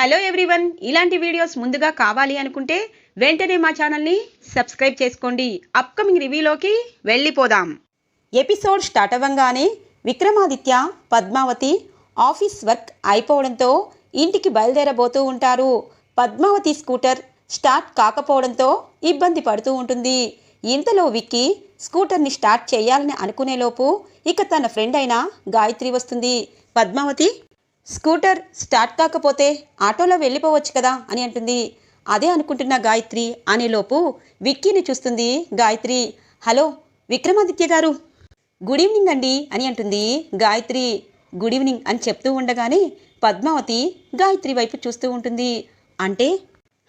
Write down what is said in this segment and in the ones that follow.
Hello everyone ఇలాంటి videos ముందుగా కావాలి అనుకుంటే వెంటనే మా ఛానల్ని సబ్స్క్రైబ్ చేసుకోండి. అప్కమింగ్ రివ్యూలోకి వెళ్ళిపోదాం. ఎపిసోడ్ స్టార్ట్ అవ్వంగానే విక్రమాదిత్య పద్మావతి ఆఫీస్ వర్క్ అయిపోవడంతో ఇంటికి బయలుదేరబోతూ ఉంటారు. పద్మావతి స్కూటర్ స్టార్ట్ కాకపోవడంతో ఇబ్బంది పడుతూ ఉంటుంది. ఇంతలో విక్కీ స్కూటర్ని స్టార్ట్ చేయాలని అనుకునేలోపు ఇక తన ఫ్రెండ్ అయిన గాయత్రి వస్తుంది. పద్మావతి స్కూటర్ స్టార్ట్ కాకపోతే ఆటోలో వెళ్ళిపోవచ్చు కదా అని అంటుంది. అదే అనుకుంటున్న గాయత్రి అనేలోపు విక్కీని చూస్తుంది గాయత్రి. హలో విక్రమాదిత్య గారు. గుడ్ ఈవినింగ్ అండి అని అంటుంది గాయత్రి. గుడ్ ఈవినింగ్ అని చెప్తూ ఉండగానే పద్మావతి గాయత్రి వైపు చూస్తూ ఉంటుంది. అంటే?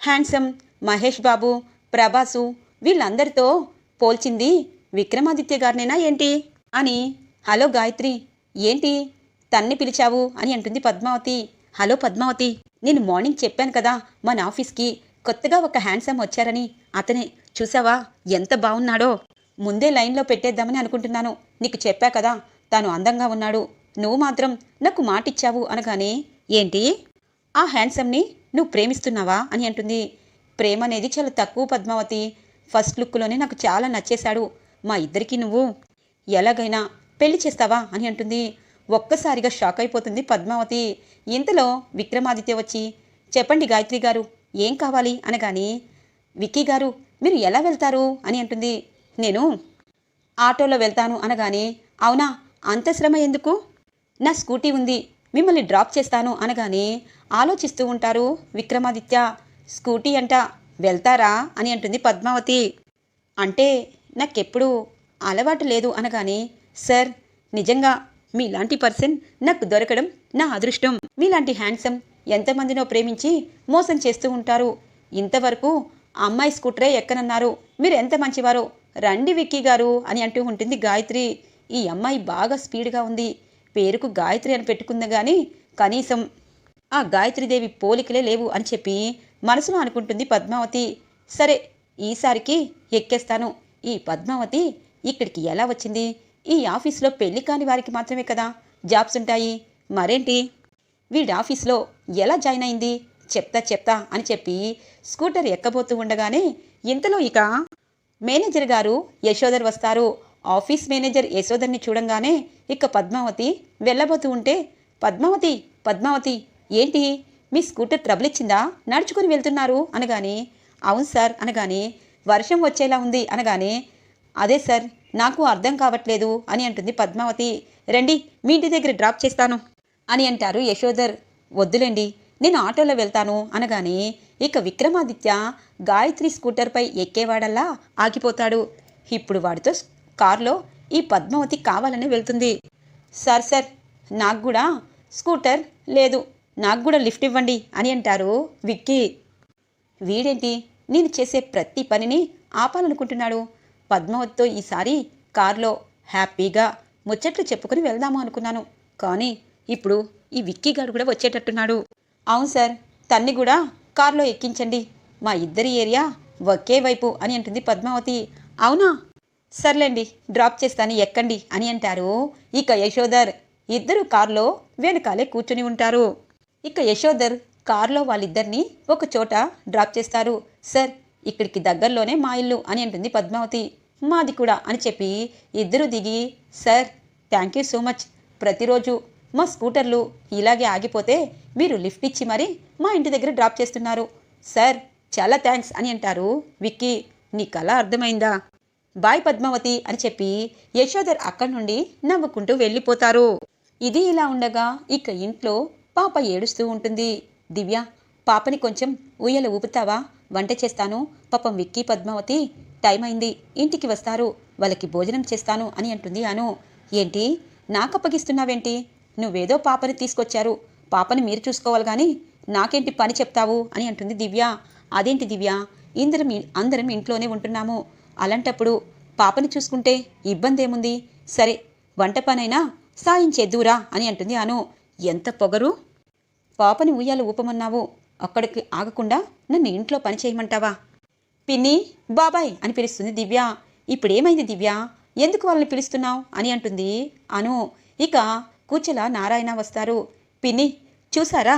హ్యాండ్సమ్ మహేష్ బాబు ప్రభాసు వీళ్ళందరితో పోల్చింది విక్రమాదిత్య గారినేనా ఏంటి? అని. హలో గాయత్రి ఏంటి? తన్ని పిలిచావు అని అంటుంది పద్మావతి. హలో పద్మావతి నేను మార్నింగ్ చెప్పాను కదా మన ఆఫీస్కి. కొత్తగా ఒక హ్యాండ్సమ్ వచ్చారని. అతనే చూసావా ఎంత బాగున్నాడో ముందే లైన్లో పెట్టేద్దామని అనుకుంటున్నాను. నీకు చెప్పా కదా తాను అందంగా ఉన్నాడు. నువ్వు మాత్రం నాకు మాటిచ్చావు అనగానే ఏంటి? ఆ హ్యాండ్సమ్ని నువ్వు ప్రేమిస్తున్నావా? అని అంటుంది. ప్రేమ అనేది చాలా తక్కువ పద్మావతి. ఫస్ట్ లుక్లోనే నాకు చాలా నచ్చేశాడు. మా ఇద్దరికి నువ్వు ఎలాగైనా పెళ్ళి చేస్తావా? అని అంటుంది. ఒక్కసారిగా షాక్ అయిపోతుంది పద్మావతి. ఇంతలో విక్రమాదిత్య వచ్చి చెప్పండి గాయత్రి గారు ఏం కావాలి అనగాని విక్కీ గారు మీరు ఎలా వెళ్తారు? అని అంటుంది. నేను ఆటోలో వెళ్తాను అనగానే అవునా అంత శ్రమ ఎందుకు? నా స్కూటీ ఉంది మిమ్మల్ని డ్రాప్ చేస్తాను అనగానే ఆలోచిస్తూ ఉంటారు విక్రమాదిత్య. స్కూటీ అంట వెళ్తారా? అని అంటుంది పద్మావతి. అంటే నాకెప్పుడు అలవాటు లేదు అనగానే సార్ నిజంగా మీలాంటి పర్సన్ నాకు దొరకడం నా అదృష్టం. మీలాంటి హ్యాండ్సమ్ ఎంతమందినో ప్రేమించి మోసం చేస్తూ ఉంటారు. ఇంతవరకు అమ్మాయి స్కూటరే ఎక్కనన్నారు. మీరు ఎంత మంచివారో రండి విక్కీ గారు అని అంటూ ఉంటుంది గాయత్రి. ఈ అమ్మాయి బాగా స్పీడ్గా ఉంది. పేరుకు గాయత్రి అని పెట్టుకుంది కానీ కనీసం ఆ గాయత్రీదేవి పోలికలే లేవు అని చెప్పి మనసులో అనుకుంటుంది పద్మావతి. సరే ఈసారికి ఎక్కేస్తాను. ఈ పద్మావతి ఇక్కడికి ఎలా వచ్చింది? ఈ ఆఫీస్లో పెళ్ళి కాని వారికి మాత్రమే కదా? జాబ్స్ ఉంటాయి. మరేంటి? వీడి ఆఫీస్లో ఎలా జాయిన్ అయింది? చెప్తా చెప్తా అని చెప్పి స్కూటర్ ఎక్కబోతూ ఉండగానే ఇంతలో ఇక మేనేజర్ గారు యశోదర్ వస్తారు. ఆఫీస్ మేనేజర్ యశోదర్ని చూడంగానే ఇక పద్మావతి వెళ్ళబోతూ ఉంటే పద్మావతి పద్మావతి ఏంటి? మీ స్కూటర్ ట్రబుల్ ఇచ్చిందా? నడుచుకుని వెళ్తున్నారు అనగానే అవును సార్ అనగానే వర్షం వచ్చేలా ఉంది అనగానే అదే సార్ నాకు అర్థం కావట్లేదు అని అంటుంది పద్మావతి. రండి మీ ఇంటి దగ్గర డ్రాప్ చేస్తాను అని అంటారు యశోధర్. వద్దులేండి నేను ఆటోలో వెళ్తాను అనగానే ఇక విక్రమాదిత్య గాయత్రి స్కూటర్పై ఎక్కేవాడల్లా ఆగిపోతాడు. ఇప్పుడు వాడితో కారులో ఈ పద్మావతి కావాలని వెళ్తుంది. సార్ సార్ నాకు కూడా స్కూటర్ లేదు నాకు కూడా లిఫ్ట్ ఇవ్వండి అని అంటారు విక్కీ. వీడేంటి నేను చేసే ప్రతి పనిని ఆపాలనుకుంటున్నాడు. పద్మావతితో ఈసారి కారులో హ్యాపీగా ముచ్చట్లు చెప్పుకుని వెళ్దాము అనుకున్నాను. కానీ ఇప్పుడు ఈ విక్కీ గారు కూడా వచ్చేటట్టున్నాడు. అవును సార్ తన్ని కూడా కారులో ఎక్కించండి. మా ఇద్దరి ఏరియా ఒకే వైపు అని అంటుంది పద్మావతి. అవునా? సర్లేండి డ్రాప్ చేస్తాను ఎక్కండి అని అంటారు. ఇక యశోదర్ ఇద్దరు కారులో వెనకాలే కూర్చుని ఉంటారు. ఇక యశోదర్ కారులో వాళ్ళిద్దరిని ఒక చోట డ్రాప్ చేస్తారు. సార్ ఇక్కడికి దగ్గరలోనే మా ఇల్లు అని అంటుంది పద్మావతి. మాది కూడా అని చెప్పి ఇద్దరు దిగి sir thank you so much ప్రతిరోజు మా స్కూటర్లు ఇలాగే ఆగిపోతే మీరు లిఫ్ట్ ఇచ్చి మరి మా ఇంటి దగ్గర డ్రాప్ చేస్తున్నారు. సార్ చాలా థ్యాంక్స్ అని అంటారు విక్కీ. నీ కళ అర్థమైందా? బాయ్ పద్మావతి అని చెప్పి యశోదర్ అక్కడి నుండి నవ్వుకుంటూ వెళ్ళిపోతారు. ఇది ఇలా ఉండగా ఇక ఇంట్లో పాప ఏడుస్తూ ఉంటుంది. దివ్య పాపని కొంచెం ఉయ్యల ఊపుతావా? వంట చేస్తాను పాపం విక్కీ పద్మావతి టైం అయింది ఇంటికి వస్తారు. వాళ్ళకి భోజనం చేస్తాను అని అంటుంది అను. ఏంటి? నాకు అప్పగిస్తున్నావేంటి? నువ్వేదో పాపని తీసుకొచ్చారు. పాపని మీరు చూసుకోవాలి కానీ నాకేంటి పని చెప్తావు? అని అంటుంది దివ్య. అదేంటి దివ్య? ఇందరం అందరం ఇంట్లోనే ఉంటున్నాము. అలాంటప్పుడు పాపని చూసుకుంటే ఇబ్బంది ఏముంది సరే వంట పనైనా సాయం చేద్దురా అని అంటుంది అను. ఎంత పొగరు? పాపని ఉయ్యాలు ఊపమన్నావు. అక్కడికి ఆగకుండా నన్ను ఇంట్లో పని చేయమంటావా? పిన్ని బాబాయ్ అని పిలుస్తుంది దివ్య. ఇప్పుడేమైంది దివ్య? ఎందుకు వాళ్ళని పిలుస్తున్నావు? అని అంటుంది అను. ఇక కూచెల నారాయణ వస్తారు. పిన్ని చూసారా?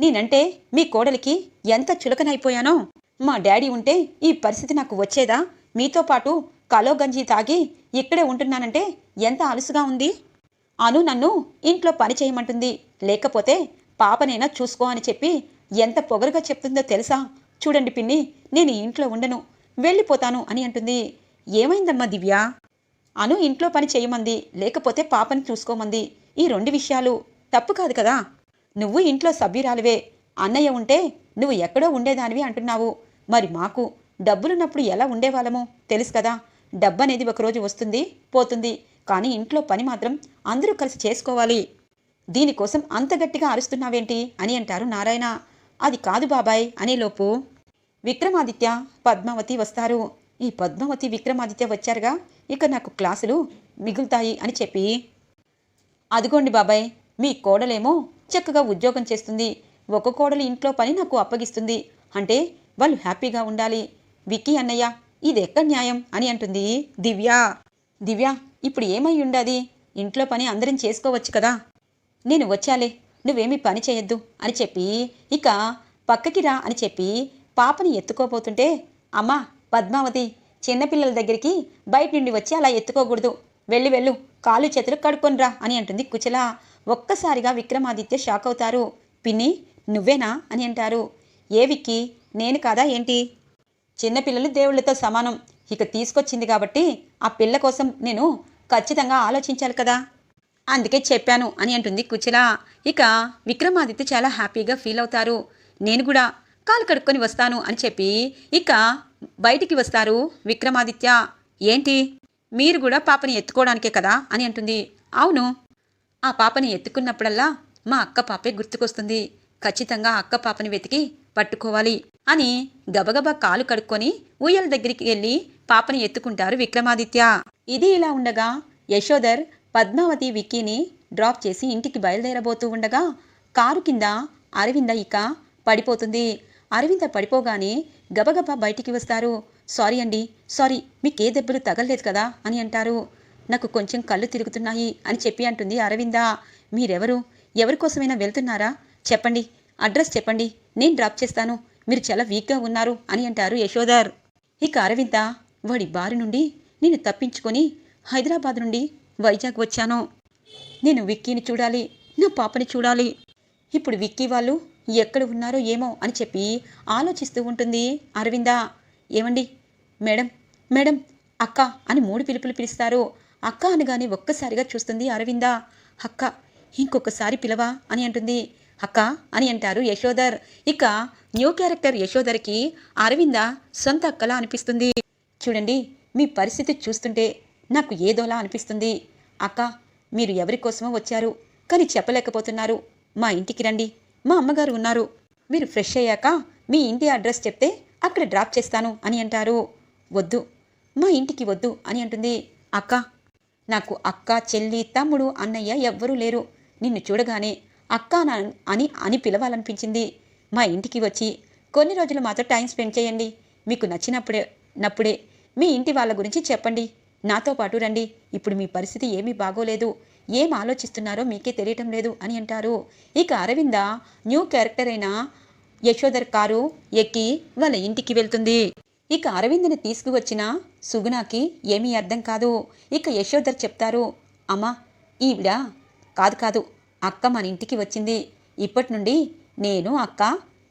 నేనంటే మీ కోడలికి ఎంత చులకనైపోయానో? మా డాడీ ఉంటే ఈ పరిస్థితి నాకు వచ్చేదా? మీతో పాటు కలో గంజి తాగి ఇక్కడే ఉంటున్నానంటే ఎంత అలుసుగా ఉంది? అను నన్ను ఇంట్లో పని చేయమంటుంది. లేకపోతే పాపనైనా చూసుకో అని చెప్పి ఎంత పొగరుగా చెప్తుందో తెలుసా? చూడండి పిన్ని నేను ఈ ఇంట్లో ఉండను వెళ్ళిపోతాను అని అంటుంది. ఏమైందమ్మా దివ్య? అను ఇంట్లో పని చేయమంది లేకపోతే పాపని చూసుకోమంది. ఈ రెండు విషయాలు తప్పు కాదు కదా? నువ్వు ఇంట్లో సభ్యురాలివే అన్నయ్య ఉంటే నువ్వు ఎక్కడో ఉండేదానివి అంటున్నావు. మరి మాకు డబ్బులున్నప్పుడు ఎలా ఉండేవాళ్ళమో? తెలుసు కదా డబ్బు అనేది ఒకరోజు వస్తుంది పోతుంది. కానీ ఇంట్లో పని మాత్రం అందరూ కలిసి చేసుకోవాలి. దీనికోసం అంత గట్టిగా అరుస్తున్నావేంటి అని అంటారు నారాయణ. అది కాదు బాబాయ్ అనేలోపు విక్రమాదిత్య పద్మావతి వస్తారు. ఈ పద్మావతి విక్రమాదిత్య వచ్చారుగా? ఇక నాకు క్లాసులు మిగులుతాయి అని చెప్పి. అదిగోండి బాబాయ్ మీ కోడలేమో చక్కగా ఉద్యోగం చేస్తుంది. ఒక కోడలు ఇంట్లో పని నాకు అప్పగిస్తుంది. అంటే వాళ్ళు హ్యాపీగా ఉండాలి. విక్కీ అన్నయ్య ఇది ఎక్కడ న్యాయం అని అంటుంది దివ్య. దివ్య ఇప్పుడు ఏమై ఉండాది? ఇంట్లో పని అందరం చేసుకోవచ్చు కదా? నేను వచ్చాలే. నువ్వేమీ పని చేయొద్దు అని చెప్పి ఇక పక్కకి రా అని చెప్పి పాపని ఎత్తుకోబోతుంటే అమ్మా పద్మావతి చిన్నపిల్లల దగ్గరికి బయట నుండి వచ్చి అలా ఎత్తుకోకూడదు. వెళ్ళి వెళ్ళు కాలు చేతులు కడుక్కొని రా అని అంటుంది కుచల. ఒక్కసారిగా విక్రమాదిత్య షాక్ అవుతారు. పిన్ని నువ్వేనా అని అంటారు. ఏ విక్కి నేను కాదా ఏంటి? చిన్నపిల్లలు దేవుళ్ళతో సమానం. ఇక తీసుకొచ్చింది కాబట్టి ఆ పిల్ల కోసం నేను ఖచ్చితంగా ఆలోచించాలి కదా. అందుకే చెప్పాను అని అంటుంది కుచిల. ఇక విక్రమాదిత్య చాలా హ్యాపీగా ఫీల్ అవుతారు. నేను కూడా కాలు కడుక్కొని వస్తాను అని చెప్పి ఇక బయటికి వస్తారు విక్రమాదిత్య. ఏంటి? మీరు కూడా పాపని ఎత్తుకోవడానికే కదా అని అంటుంది. అవును. ఆ పాపని ఎత్తుకున్నప్పుడల్లా మా అక్క పాపే గుర్తుకొస్తుంది. ఖచ్చితంగా అక్క పాపని వెతికి పట్టుకోవాలి అని గబగబా కాలు కడుక్కొని ఊయల దగ్గరికి వెళ్ళి పాపని ఎత్తుకుంటారు విక్రమాదిత్య. ఇది ఇలా ఉండగా యశోదర్ పద్మావతి విక్కీని డ్రాప్ చేసి ఇంటికి బయలుదేరబోతూ ఉండగా కారు కింద అరవింద ఇక పడిపోతుంది. అరవింద పడిపోగానే గబగబా బయటికి వస్తారు. సారీ అండి సారీ మీకే దెబ్బలు తగలలేదు కదా అని అంటారు. నాకు కొంచెం కళ్ళు తిరుగుతున్నాయి అని చెప్పి అంటుంది అరవింద. మీరెవరు? ఎవరి కోసమైనా వెళ్తున్నారా? చెప్పండి అడ్రస్ చెప్పండి నేను డ్రాప్ చేస్తాను మీరు చాలా వీక్గా ఉన్నారు అని అంటారు యశోదర్ ఇక అరవింద వాడి బారి నుండి నేను తప్పించుకొని హైదరాబాద్ నుండి వైజాగ్ వచ్చాను? నేను విక్కీని చూడాలి నా పాపని చూడాలి. ఇప్పుడు విక్కీ వాళ్ళు ఎక్కడ ఉన్నారో ఏమో అని చెప్పి ఆలోచిస్తూ ఉంటుంది అరవింద. ఏమండి? మేడం మేడం అక్క అని మూడు పిలుపులు పిలుస్తారు. అక్క అనగానే ఒక్కసారిగా చూస్తుంది అరవిందా. అక్క ఇంకొకసారి పిలవా అని అంటుంది. అక్క అని అంటారు యశోధర్. ఇక న్యూ క్యారెక్టర్ యశోధర్కి అరవింద సొంత అక్కలా అనిపిస్తుంది. చూడండి మీ పరిస్థితి చూస్తుంటే నాకు ఏదోలా అనిపిస్తుంది. అక్క మీరు ఎవరి కోసమో వచ్చారు కానీ చెప్పలేకపోతున్నారు. మా ఇంటికి రండి. మా అమ్మగారు ఉన్నారు. మీరు ఫ్రెష్ అయ్యాక మీ ఇంటి అడ్రస్ చెప్తే అక్కడ డ్రాప్ చేస్తాను అని అంటారు. వద్దు. మా ఇంటికి వద్దు అని అంటుంది. అక్క నాకు అక్క చెల్లి తమ్ముడు అన్నయ్య ఎవ్వరూ లేరు. నిన్ను చూడగానే అక్క నా- అని అని పిలవాలనిపించింది. మా ఇంటికి వచ్చి కొన్ని రోజులు మాతో టైం స్పెండ్ చేయండి. మీకు నచ్చినప్పుడే నప్పుడే మీ ఇంటి వాళ్ళ గురించి చెప్పండి. నాతో పాటు రండి. ఇప్పుడు మీ పరిస్థితి ఏమీ బాగోలేదు. ఏం ఆలోచిస్తున్నారో మీకే తెలియటం లేదు అని అంటారు. ఇక అరవింద న్యూ క్యారెక్టర్ అయిన యశోధర్ కారు ఎక్కి వాళ్ళ ఇంటికి వెళ్తుంది. ఇక అరవింద్ని తీసుకువచ్చిన సుగుణాకి ఏమీ అర్థం కాదు. ఇక యశోధర్ చెప్తారు అమ్మా ఈవిడ కాదు కాదు అక్క మన ఇంటికి వచ్చింది. ఇప్పటి నుండి నేను అక్క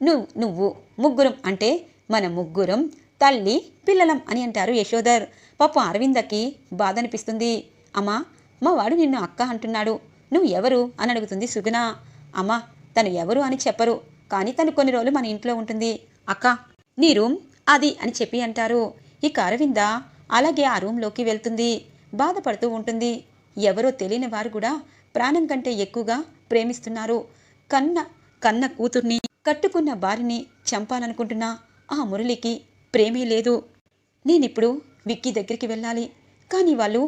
నువ్వు నువ్వు ముగ్గురం అంటే మన ముగ్గురం తల్లి పిల్లలం అని అంటారు యశోదర్ పాపం అరవిందకి బాధ అనిపిస్తుంది అమ్మా మా వాడు నిన్ను అక్క అంటున్నాడు. నువ్వు ఎవరు? అని అడుగుతుంది సుగుణ. అమ్మా తను ఎవరు అని చెప్పరు. కానీ తను కొన్ని రోజులు మన ఇంట్లో ఉంటుంది. అక్క నీ రూమ్ అది అని చెప్పి అంటారు. ఇక అరవింద అలాగే ఆ రూమ్లోకి వెళ్తుంది. బాధపడుతూ ఉంటుంది. ఎవరో తెలియని వారు కూడా ప్రాణం కంటే ఎక్కువగా ప్రేమిస్తున్నారు. కన్న కన్న కూతుర్ని కట్టుకున్న భార్యని చంపాలనుకుంటున్నా ఆ మురళికి ప్రేమే లేదు. నేనిప్పుడు విక్కీ దగ్గరికి వెళ్ళాలి. కానీ వాళ్ళు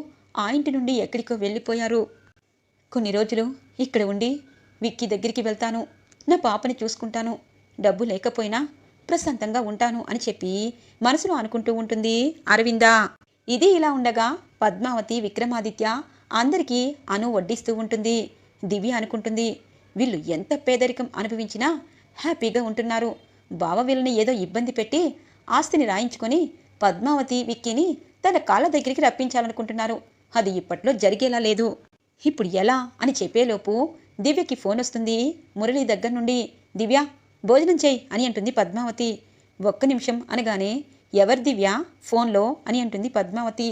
ఆ ఇంటి నుండి ఎక్కడికో వెళ్ళిపోయారు. కొన్ని రోజులు ఇక్కడ ఉండి విక్కీ దగ్గరికి వెళ్తాను. నా పాపని చూసుకుంటాను. డబ్బు లేకపోయినా ప్రశాంతంగా ఉంటాను అని చెప్పి మనసులో అనుకుంటూ ఉంటుంది అరవింద. ఇది ఇలా ఉండగా పద్మావతి విక్రమాదిత్య అందరికీ అను వడ్డిస్తూ ఉంటుంది. దివ్య అనుకుంటుంది వీళ్ళు ఎంత పేదరికం అనుభవించినా హ్యాపీగా ఉంటున్నారు. బావ వీళ్ళని ఏదో ఇబ్బంది పెట్టి ఆస్తిని రాయించుకొని పద్మావతి విక్కీని తన కాళ్ళ దగ్గరికి రప్పించాలనుకుంటున్నారు. అది ఇప్పట్లో జరిగేలా లేదు. ఇప్పుడు ఎలా అని చెప్పేలోపు దివ్యకి ఫోన్ వస్తుంది మురళి దగ్గర నుండి. దివ్య భోజనం చేయి అని అంటుంది పద్మావతి. ఒక్క నిమిషం అనగానే ఎవరి దివ్య? ఫోన్లో అని అంటుంది పద్మావతి.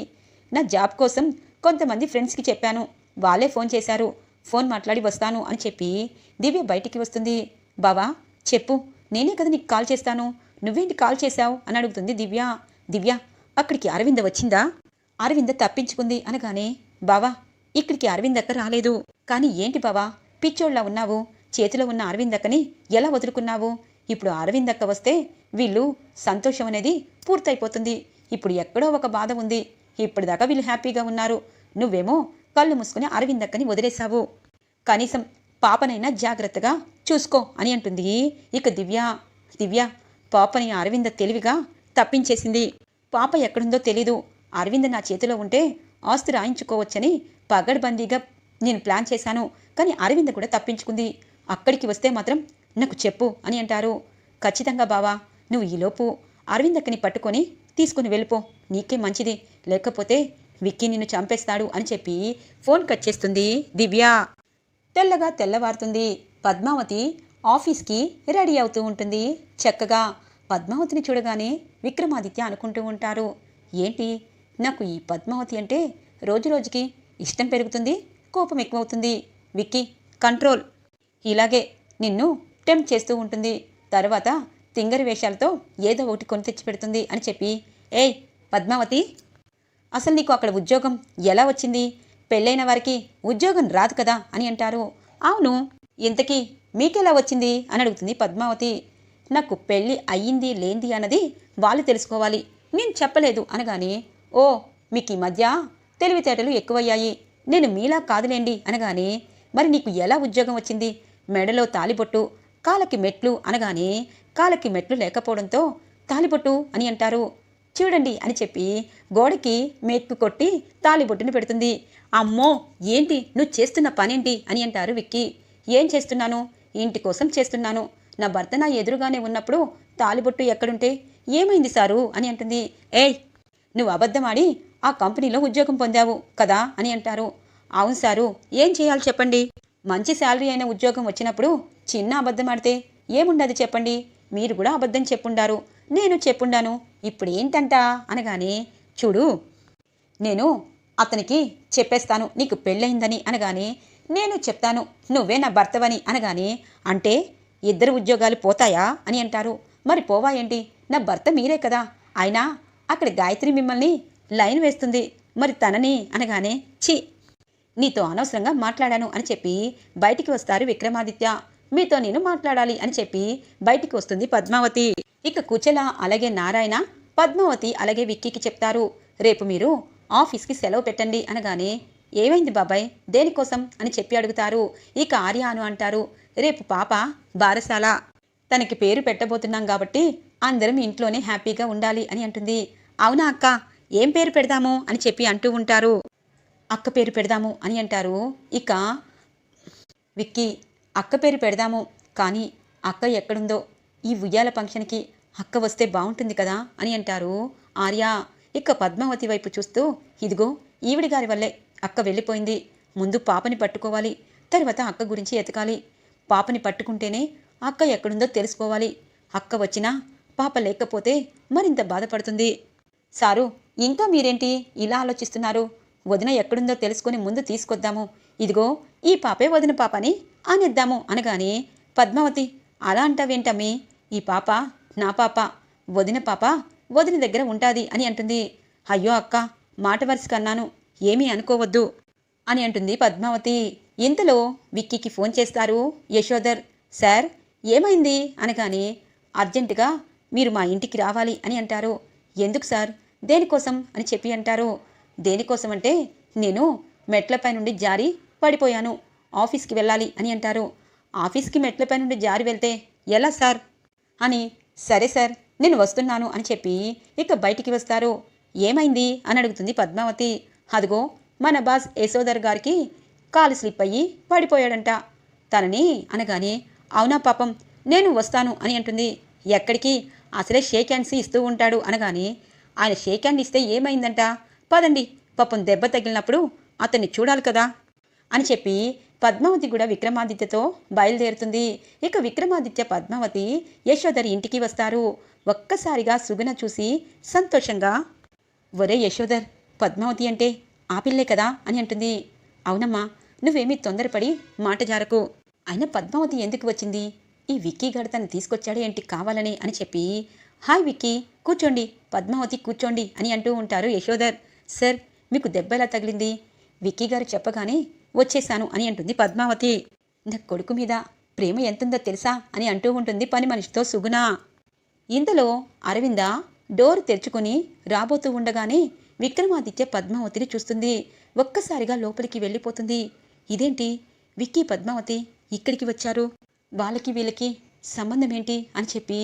నా జాబ్ కోసం కొంతమంది ఫ్రెండ్స్కి చెప్పాను. వాళ్ళే ఫోన్ చేశారు. ఫోన్ మాట్లాడి వస్తాను అని చెప్పి దివ్య బయటికి వస్తుంది. బావా చెప్పు. నేనే కదా నీకు కాల్ చేస్తాను. నువ్వేంటి కాల్ చేశావు? అని అడుగుతుంది దివ్య. దివ్య అక్కడికి అరవింద వచ్చిందా? అరవింద తప్పించుకుంది అనగానే బావా ఇక్కడికి అరవిందక్క రాలేదు. కానీ ఏంటి బావా పిచ్చోళ్ళ ఉన్నావు. చేతిలో ఉన్న అరవిందక్కని ఎలా వదులుకున్నావు? ఇప్పుడు అరవిందక్క వస్తే వీళ్ళు సంతోషం అనేది పూర్తయిపోతుంది. ఇప్పుడు ఎక్కడో ఒక బాధ ఉంది. ఇప్పటిదాకా వీళ్ళు హ్యాపీగా ఉన్నారు. నువ్వేమో కళ్ళు మూసుకుని అరవిందక్కని వదిలేశావు. కనీసం పాపనైనా జాగ్రత్తగా చూసుకో అని అంటుంది. ఇక దివ్య. దివ్య పాపని అరవింద తెలివిగా తప్పించేసింది. పాప ఎక్కడుందో తెలీదు. అరవింద నా చేతిలో ఉంటే ఆస్తి రాయించుకోవచ్చని పగడ్బందీగా నేను ప్లాన్ చేశాను. కానీ అరవింద కూడా తప్పించుకుంది. అక్కడికి వస్తే మాత్రం నాకు చెప్పు అని అంటారు. ఖచ్చితంగా బావా నువ్వు ఈలోపు అరవిందక్కని పట్టుకొని తీసుకుని వెళ్ళిపో. నీకే మంచిది. లేకపోతే విక్కీ నిన్ను చంపేస్తాడు అని చెప్పి ఫోన్ కట్ చేస్తుంది దివ్య. తెల్లగా తెల్లవారుతుంది. పద్మావతి ఆఫీస్కి రెడీ అవుతూ ఉంటుంది. చక్కగా పద్మావతిని చూడగానే విక్రమాదిత్య అనుకుంటూ ఉంటారు. ఏంటి? నాకు ఈ పద్మావతి అంటే రోజు రోజుకి ఇష్టం పెరుగుతుంది కోపం ఎక్కువవుతుంది. విక్కీ కంట్రోల్. ఇలాగే నిన్ను టెంప్ట్ చేస్తూ ఉంటుంది. తర్వాత తింగరి వేషాలతో ఏదో ఒకటి కొని తెచ్చి పెడుతుంది అని చెప్పి. ఏయ్ పద్మావతి! అసలు నీకు అక్కడ ఉద్యోగం ఎలా వచ్చింది? పెళ్ళైన వారికి ఉద్యోగం రాదు కదా అని అంటారు. అవును ఇంతకీ మీకెలా వచ్చింది? అని అడుగుతుంది పద్మావతి. నాకు పెళ్ళి అయ్యింది లేంది అన్నది వాళ్ళు తెలుసుకోవాలి. నేను చెప్పలేదు అనగానే ఓ మీకు ఈ మధ్య తెలివితేటలు ఎక్కువయ్యాయి. నేను మీలా కాదులేండి అనగానే మరి నీకు ఎలా ఉద్యోగం వచ్చింది? మెడలో తాలిబొట్టు కాలకి మెట్లు అనగానే కాలకి మెట్లు లేకపోవడంతో తాలిబొట్టు అని అంటారు. చూడండి అని చెప్పి గోడకి మెట్టు కొట్టి తాలిబొట్టును పెడుతుంది. అమ్మో ఏంటి? నువ్వు చేస్తున్న పనేంటి? అని అంటారు విక్కీ. ఏం చేస్తున్నాను? ఇంటి కోసం చేస్తున్నాను. నా భర్త నా ఎదురుగానే ఉన్నప్పుడు తాలిబొట్టు ఎక్కడుంటే ఏమైంది సారు? అని అంటుంది. ఏయ్ నువ్వు అబద్ధమాడి ఆ కంపెనీలో ఉద్యోగం పొందావు కదా? అని అంటారు. అవును సారు ఏం చేయాలి చెప్పండి? మంచి శాలరీ అయిన ఉద్యోగం వచ్చినప్పుడు చిన్న అబద్ధం ఆడితే ఏముండదు చెప్పండి? మీరు కూడా అబద్ధం చెప్పుండారు. నేను చెప్పుండాను. ఇప్పుడు ఏంటంట? అనగానే చూడు నేను అతనికి చెప్పేస్తాను. నీకు పెళ్ళయిందని అనగానే నేను చెప్తాను నువ్వే నా భర్తవని అనగానే అంటే ఇద్దరు ఉద్యోగాలు పోతాయా అని అంటారు. మరి పోవా ఏంటి నా భర్త మీరే కదా. అయినా అక్కడ గాయత్రి మిమ్మల్ని లైన్ వేస్తుంది. మరి తనని అనగానే ఛీ నీతో అనవసరంగా మాట్లాడాను అని చెప్పి బయటికి వస్తారు విక్రమాదిత్య. మీతో నేను మాట్లాడాలి అని చెప్పి బయటికి వస్తుంది పద్మావతి. ఇక కుచల అలాగే నారాయణ పద్మావతి అలాగే విక్కీకి చెప్తారు. రేపు మీరు ఆఫీస్కి సెలవు పెట్టండి అనగానే ఏమైంది బాబాయ్? దేనికోసం? అని చెప్పి అడుగుతారు. ఇక ఆర్య అను అంటారు రేపు పాప బారసాల. తనకి పేరు పెట్టబోతున్నాం కాబట్టి అందరం ఇంట్లోనే హ్యాపీగా ఉండాలి అని అంటుంది. అవునా అక్క? ఏం పేరు పెడదాము? అని చెప్పి అంటూ ఉంటారు. అక్క పేరు పెడదాము అని అంటారు. ఇక విక్కీ అక్క పేరు పెడదాము కానీ అక్క ఎక్కడుందో? ఈ ఉయ్యాల ఫంక్షన్కి అక్క వస్తే బాగుంటుంది కదా? అని అంటారు ఆర్య. ఇక పద్మావతి వైపు చూస్తూ ఇదిగో ఈవిడి గారి వల్లే అక్క వెళ్ళిపోయింది. ముందు పాపని పట్టుకోవాలి తర్వాత అక్క గురించి ఎతకాలి. పాపని పట్టుకుంటేనే అక్క ఎక్కడుందో తెలుసుకోవాలి. అక్క వచ్చినా పాప లేకపోతే మరింత బాధపడుతుంది. సారు ఇంకా మీరేంటి ఇలా ఆలోచిస్తున్నారు? వదిన ఎక్కడుందో తెలుసుకొని ముందు తీసుకొద్దాము. ఇదిగో ఈ పాపే వదిన పాపని అనేద్దాము అనగానే పద్మావతి అలా అంటావేంటమ్మి? ఈ పాప నా పాప వదిన పాప వదిన దగ్గర ఉంటాది అని అంటుంది. అయ్యో అక్క మాట వరుస అన్నాను ఏమీ అనుకోవద్దు అని అంటుంది పద్మావతి. ఇంతలో విక్కీకి ఫోన్ చేస్తారు. యశోధర్ సార్ ఏమైంది అనగానే అర్జెంటుగా మీరు మా ఇంటికి రావాలి అని అంటారు. ఎందుకు సార్? దేనికోసం అని చెప్పి అంటారు. దేనికోసం అంటే నేను మెట్లపై నుండి జారి పడిపోయాను. ఆఫీస్కి వెళ్ళాలి అని అంటారు. ఆఫీస్కి మెట్లపై నుండి జారి వెళ్తే ఎలా సార్ అని సరే సార్ నేను వస్తున్నాను అని చెప్పి ఇక బయటికి వస్తారు. ఏమైంది అని అడుగుతుంది పద్మావతి. అదిగో మన బాస్ యశోదర్ గారికి కాలు స్లిప్ అయ్యి పడిపోయాడంట. తనని అనగానే అవునా పాపం నేను వస్తాను అని అంటుంది. ఎక్కడికి? అసలే షేక్ హ్యాండ్స్ ఇస్తూ ఉంటాడు అనగానే ఆయన షేక్ హ్యాండ్ ఇస్తే ఏమైందంట? పదండి పాపం దెబ్బ తగిలినప్పుడు అతన్ని చూడాలి కదా అని చెప్పి పద్మావతి కూడా విక్రమాదిత్యతో బయలుదేరుతుంది. ఇక విక్రమాదిత్య పద్మావతి యశోధర్ ఇంటికి వస్తారు. ఒక్కసారిగా సుగుణ చూసి సంతోషంగా ఒరే యశోధర్ పద్మావతి అంటే ఆ పిల్లే కదా అని అంటుంది. అవునమ్మా నువ్వేమీ తొందరపడి మాట జారకు. అయినా పద్మావతి ఎందుకు వచ్చింది? ఈ విక్కీ గడ తను తీసుకొచ్చాడు ఏంటి కావాలని అని చెప్పి హాయ్ విక్కీ కూర్చోండి పద్మావతి కూర్చోండి అని అంటూ ఉంటారు యశోధర్. సార్ మీకు దెబ్బ ఎలా తగిలింది? విక్కీ గారు చెప్పగానే వచ్చేశాను అని అంటుంది పద్మావతి. నా కొడుకు మీద ప్రేమ ఎంతుందో తెలుసా? అని అంటూ ఉంటుంది పని మనిషితో సుగుణ. ఇంతలో అరవింద డోర్ తెరుచుకొని రాబోతూ ఉండగానే విక్రమాదిత్య పద్మావతిని చూస్తుంది. ఒక్కసారిగా లోపలికి వెళ్ళిపోతుంది. ఇదేంటి? విక్కీ పద్మావతి ఇక్కడికి వచ్చారు. వాళ్ళకి వీళ్ళకి సంబంధం ఏంటి అని చెప్పి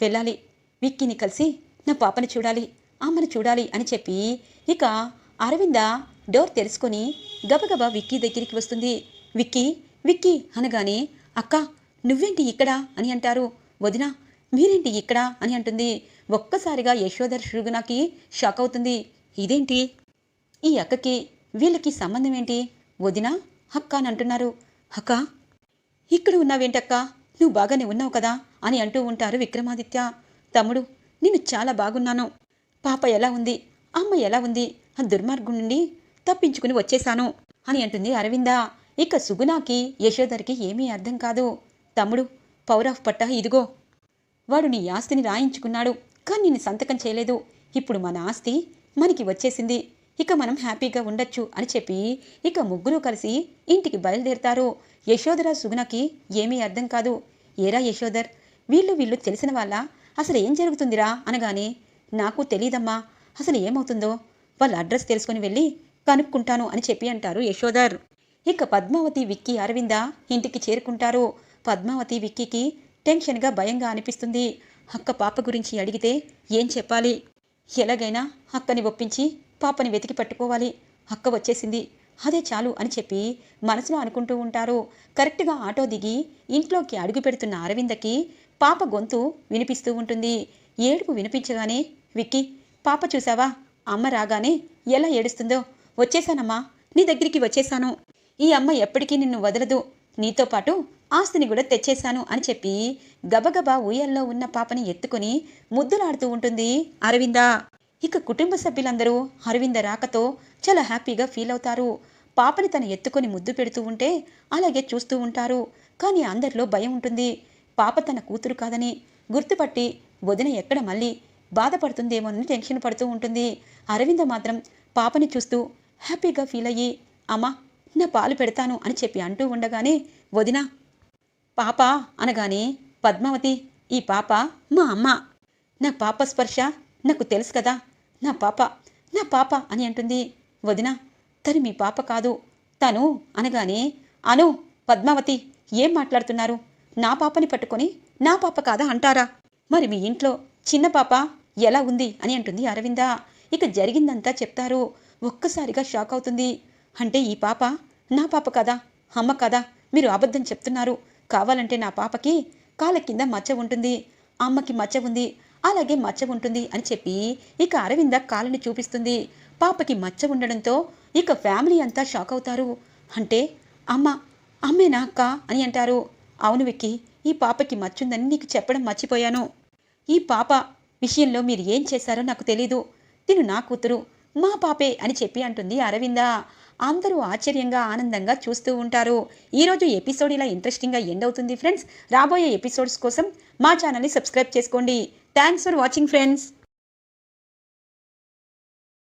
వెళ్ళాలి. విక్కీని కలిసి నా పాపని చూడాలి అమ్మని చూడాలి అని చెప్పి ఇక అరవింద డోర్ తెలుసుకొని గబగబా విక్కీ దగ్గరికి వస్తుంది. విక్కీ విక్కీ అనగానే అక్క నువ్వేంటి ఇక్కడ? అని అంటారు. వదినా మీరేంటి ఇక్కడ? అని అంటుంది. ఒక్కసారిగా యశోధర్ శృగుణకి షాక్ అవుతుంది. ఇదేంటి? ఈ అక్కకి వీళ్ళకి సంబంధం ఏంటి వదినా అక్క అని అంటున్నారు. అక్క? ఇక్కడ ఉన్నావేంటక్క? నువ్వు బాగానే ఉన్నావు కదా అని అంటూ ఉంటారు విక్రమాదిత్య. తమ్ముడు నేను చాలా బాగున్నాను. పాప ఎలా ఉంది? అమ్మ ఎలా ఉంది? ఆ దుర్మార్గం నుండి తప్పించుకుని వచ్చేశాను అని అంటుంది అరవింద. ఇక సుగుణాకి యశోధర్కి ఏమీ అర్థం కాదు. తమ్ముడు పవర్ ఆఫ్ పట్టా ఇదిగో. వాడు నీ ఆస్తిని రాయించుకున్నాడు కానీ నిన్ను సంతకం చేయలేదు. ఇప్పుడు మన ఆస్తి మనకి వచ్చేసింది. ఇక మనం హ్యాపీగా ఉండొచ్చు అని చెప్పి ఇక ముగ్గురు కలిసి ఇంటికి బయలుదేరుతారు. యశోధర సుగుణకి ఏమీ అర్థం కాదు. ఏరా యశోధర్ వీళ్ళు వీళ్ళు తెలిసిన వాళ్ళ? అసలు ఏం జరుగుతుందిరా? అనగానే నాకు తెలీదమ్మా. అసలు ఏమవుతుందో? వాళ్ళ అడ్రస్ తెలుసుకుని వెళ్ళి కనుక్కుంటాను అని చెప్పి అంటారు యశోధర్. ఇక పద్మావతి విక్కీ అరవింద ఇంటికి చేరుకుంటారు. పద్మావతి విక్కీకి టెన్షన్గా భయంగా అనిపిస్తుంది. అక్క పాప గురించి అడిగితే ఏం చెప్పాలి? ఎలాగైనా అక్కని ఒప్పించి పాపని వెతికి పట్టుకోవాలి. అక్క వచ్చేసింది. అదే చాలు అని చెప్పి మనసులో అనుకుంటూ ఉంటారు. కరెక్ట్గా ఆటో దిగి ఇంట్లోకి అడుగు పెడుతున్న అరవిందకి పాప గొంతు వినిపిస్తూ ఉంటుంది. ఏడుపు వినిపించగానే విక్కీ పాప చూసావా? అమ్మ రాగానే ఎలా ఏడుస్తుందో? వచ్చేసానమ్మా. నీ దగ్గరికి వచ్చేసాను. ఈ అమ్మ ఎప్పటికీ నిన్ను వదలదు. నీతో పాటు ఆస్తిని కూడా తెచ్చేశాను అని చెప్పి గబగబా ఊయల్లో ఉన్న పాపని ఎత్తుకొని ముద్దులాడుతూ ఉంటుంది అరవింద. ఇక కుటుంబ సభ్యులందరూ అరవింద రాకతో చాలా హ్యాపీగా ఫీల్ అవుతారు. పాపని తను ఎత్తుకొని ముద్దు పెడుతూ ఉంటే అలాగే చూస్తూ ఉంటారు. కానీ అందరిలో భయం ఉంటుంది. పాప తన కూతురు కాదని గుర్తుపట్టి వదిన ఎక్కడ మళ్ళీ బాధపడుతుందేమోనని టెన్షన్ పడుతూ ఉంటుంది. అరవింద మాత్రం పాపని చూస్తూ హ్యాపీగా ఫీల్ అయ్యి అమ్మా నా పాలు పెడతాను అని చెప్పి అంటూ ఉండగానే వదినా పాప అనగానే పద్మావతి ఈ పాప మా అమ్మ. నా పాప స్పర్శ నాకు తెలుసు కదా. నా పాప నా పాప అని అంటుంది వదిన. తను మీ పాప కాదు. తను అనగానే అను పద్మావతి ఏం మాట్లాడుతున్నారు? నా పాపని పట్టుకొని నా పాప కాదా అంటారా? మరి మీ ఇంట్లో చిన్న పాప ఎలా ఉంది? అని అంటుంది అరవింద. ఇక జరిగిందంతా చెప్తారు. ఒక్కసారిగా షాక్ అవుతుంది. అంటే ఈ పాప నా పాప కదా? అమ్మ కదా? మీరు అబద్ధం చెప్తున్నారు. కావాలంటే నా పాపకి కాళ్ళ కింద మచ్చ ఉంటుంది అమ్మకి మచ్చ ఉంది అలాగే మచ్చ ఉంటుంది అని చెప్పి ఇక అరవింద కాళ్ళని చూపిస్తుంది. పాపకి మచ్చ ఉండడంతో ఇక ఫ్యామిలీ అంతా షాక్ అవుతారు. అంటే అమ్మ అమ్మేనా అక్క అని అంటారు. అవును విక్కి ఈ పాపకి మచ్చుందని నీకు చెప్పడం మర్చిపోయాను. ఈ పాప విషయంలో మీరు ఏం చేశారో నాకు తెలీదు. తిను నా కూతురు మా పాపే అని చెప్పి అంటుంది అరవింద. అందరూ ఆశ్చర్యంగా ఆనందంగా చూస్తూ ఉంటారు. ఈరోజు ఎపిసోడ్ ఇలా ఇంట్రెస్టింగ్గా ఎండ్ అవుతుంది ఫ్రెండ్స్. రాబోయే ఎపిసోడ్స్ కోసం మా ఛానల్ని సబ్స్క్రైబ్ చేసుకోండి. Thanks for watching friends.